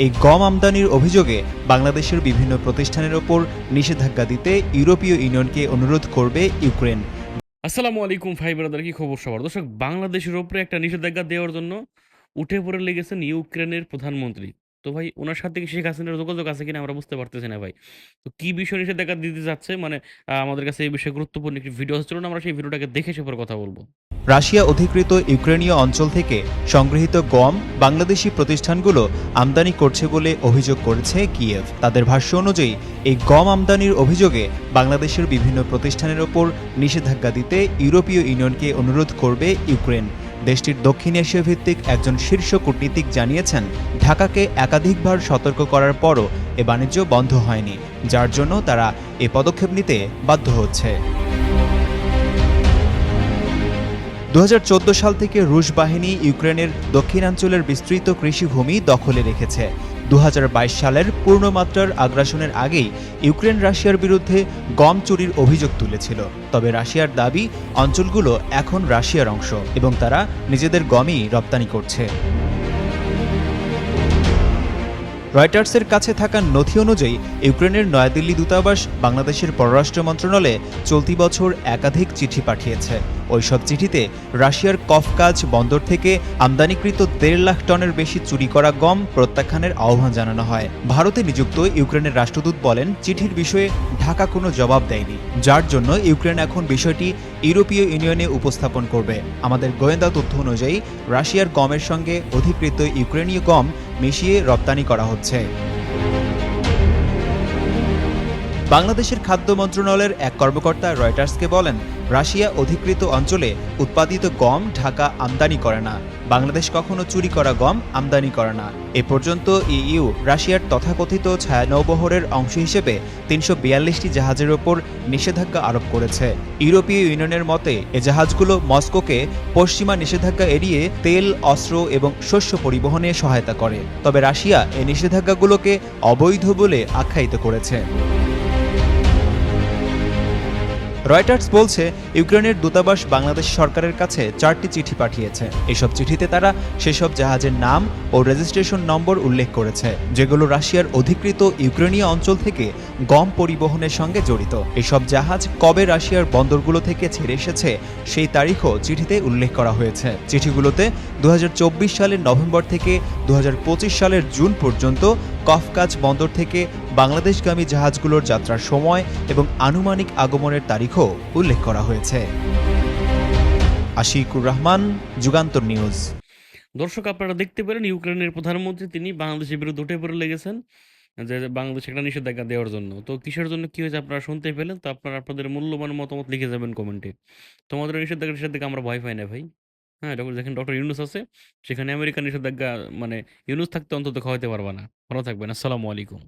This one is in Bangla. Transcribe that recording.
এই গম আমদানির অভিযোগে বাংলাদেশের বিভিন্ন প্রতিষ্ঠানের ওপর নিষেধাজ্ঞা দিতে ইউরোপীয় ইউনিয়নকে অনুরোধ করবে ইউক্রেন। আসসালামু আলাইকুম ভাই কি খবর সবার? দর্শক, বাংলাদেশের ওপরে একটা নিষেধাজ্ঞা দেওয়ার জন্য উঠে পড়ে লেগেছেন ইউক্রেনের প্রধানমন্ত্রী। তো ভাই, ওনার সাথে কি শেখ হাসিনার যোগাযোগ আছে কিনা আমরা বুঝতে পারতেছি না ভাই। তো কি বিষয় নিষেধাজ্ঞা দিতে যাচ্ছে মানে আমাদের কাছে এই বিষয়ে গুরুত্বপূর্ণ একটি ভিডিও হচ্ছিল না আমরা সেই ভিডিওটাকে দেখে সে পরে কথা বলব। রাশিয়া অধিকৃত ইউক্রেনীয় অঞ্চল থেকে সংগৃহীত গম বাংলাদেশি প্রতিষ্ঠানগুলো আমদানি করছে বলে অভিযোগ করেছে কিয়েভ। তাদের ভাষ্য অনুযায়ী, এই গম আমদানির অভিযোগে বাংলাদেশের বিভিন্ন প্রতিষ্ঠানের ওপর নিষেধাজ্ঞা দিতে ইউরোপীয় ইউনিয়নকে অনুরোধ করবে ইউক্রেন। দেশটির দক্ষিণ এশিয়া ভিত্তিক একজন শীর্ষ কূটনীতিক জানিয়েছেন, ঢাকাকে একাধিকবার সতর্ক করার পরও এ বাণিজ্য বন্ধ হয়নি, যার জন্য তারা এ পদক্ষেপ নিতে বাধ্য হচ্ছে। দু হাজার চোদ্দ সাল থেকে রুশ বাহিনী ইউক্রেনের দক্ষিণাঞ্চলের বিস্তৃত কৃষিভূমি দখলে রেখেছে। দু হাজার বাইশ সালের পূর্ণমাত্রার আগ্রাসনের আগেই ইউক্রেন রাশিয়ার বিরুদ্ধে গম চুরির অভিযোগ তুলেছিল। তবে রাশিয়ার দাবি, অঞ্চলগুলো এখন রাশিয়ার অংশ এবং তারা নিজেদের গমই রপ্তানি করছে। রয়টার্সের কাছে থাকা নথি অনুযায়ী, ইউক্রেনের নয়াদিল্লি দূতাবাস বাংলাদেশের পররাষ্ট্র মন্ত্রণালয়ে চলতি বছর একাধিক চিঠি পাঠিয়েছে। ওইসব চিঠিতে রাশিয়ার কফকাজ বন্দর থেকে আমদানিকৃত দেড় লাখ টনের বেশি চুরি করা গম প্রত্যাখ্যানের আহ্বান জানানো হয়। ভারতে নিযুক্ত ইউক্রেনের রাষ্ট্রদূত বলেন, চিঠির বিষয়ে ঢাকা কোনো জবাব দেয়নি। যার জন্য ইউক্রেন এখন বিষয়টি ইউরোপীয় ইউনিয়নে উপস্থাপন করবে। আমাদের গোয়েন্দা তথ্য অনুযায়ী, রাশিয়ার গমের সঙ্গে অধিকৃত ইউক্রেনীয় গম মিশিয়ে রপ্তানি করা হচ্ছে। বাংলাদেশের খাদ্য মন্ত্রণালয়ের এক কর্মকর্তা রয়টার্সকে বলেন, রাশিয়া অধিকৃত অঞ্চলে উৎপাদিত গম ঢাকা আমদানি করে না। বাংলাদেশ কখনো চুরি করা গম আমদানি করে না। এ পর্যন্ত ইইউ রাশিয়ার তথাকথিত ছায়া নৌবহরের অংশ হিসেবে তিনশো বিয়াল্লিশটি জাহাজের ওপর নিষেধাজ্ঞা আরোপ করেছে। ইউরোপীয় ইউনিয়নের মতে, এ জাহাজগুলো মস্কোকে পশ্চিমা নিষেধাজ্ঞা এড়িয়ে তেল, অস্ত্র এবং শস্য পরিবহনে সহায়তা করে। তবে রাশিয়া এই নিষেধাজ্ঞাগুলোকে অবৈধ বলে আখ্যায়িত করেছে। রয়টার্স বলছে, ইউক্রেনের দূতাবাস বাংলাদেশ সরকারের কাছে চারটি চিঠি পাঠিয়েছে। এসব চিঠিতে তারা সেসব জাহাজের নাম ও রেজিস্ট্রেশন নম্বর উল্লেখ করেছে, যেগুলো রাশিয়ার অধিকৃত ইউক্রেনীয় অঞ্চল থেকে গম পরিবহনের সঙ্গে জড়িত। এসব জাহাজ কবে রাশিয়ার বন্দরগুলো থেকে ছেড়ে এসেছে, সেই তারিখও চিঠিতে উল্লেখ করা হয়েছে। চিঠিগুলোতে দু হাজার চব্বিশ সালের নভেম্বর থেকে দু হাজার পঁচিশ সালের জুন পর্যন্ত কফকাজ বন্দর থেকে বাংলাদেশগামী জাহাজগুলোর যাত্রার সময় এবং আনুমানিক আগমনের তারিখও উল্লেখ করা হয়েছে। আশিকুর রহমান, যুগান্তর নিউজ। দর্শক, আপনারা দেখতে পেলেন ইউক্রেনের প্রধানমন্ত্রী, তিনি বাংলাদেশের বিরুদ্ধে উঠে পড়ে লেগেছেন, যে বাংলাদেশ একটা নিষেধাজ্ঞা দেওয়ার জন্য। তো কিসের জন্য কি হয়েছে আপনারা শুনতে পেলেন? তো আপনারা আপনাদের মূল্যবান মতামত লিখে যাবেন কমেন্টে। তোমাদের নিষেধাজ্ঞা নিষেধাজ্ঞা আমরা ভয় পাই না ভাই। হ্যাঁ ডক্টর যেখানে ডক্টর ইউনুস আছে, সেখানে আমেরিকার নিষেধাজ্ঞা মানে ইউনুস থাকতে অন্তত খাওয়াইতে পারবা না। ভালো থাকবেন, আসসালামু আলাইকুম।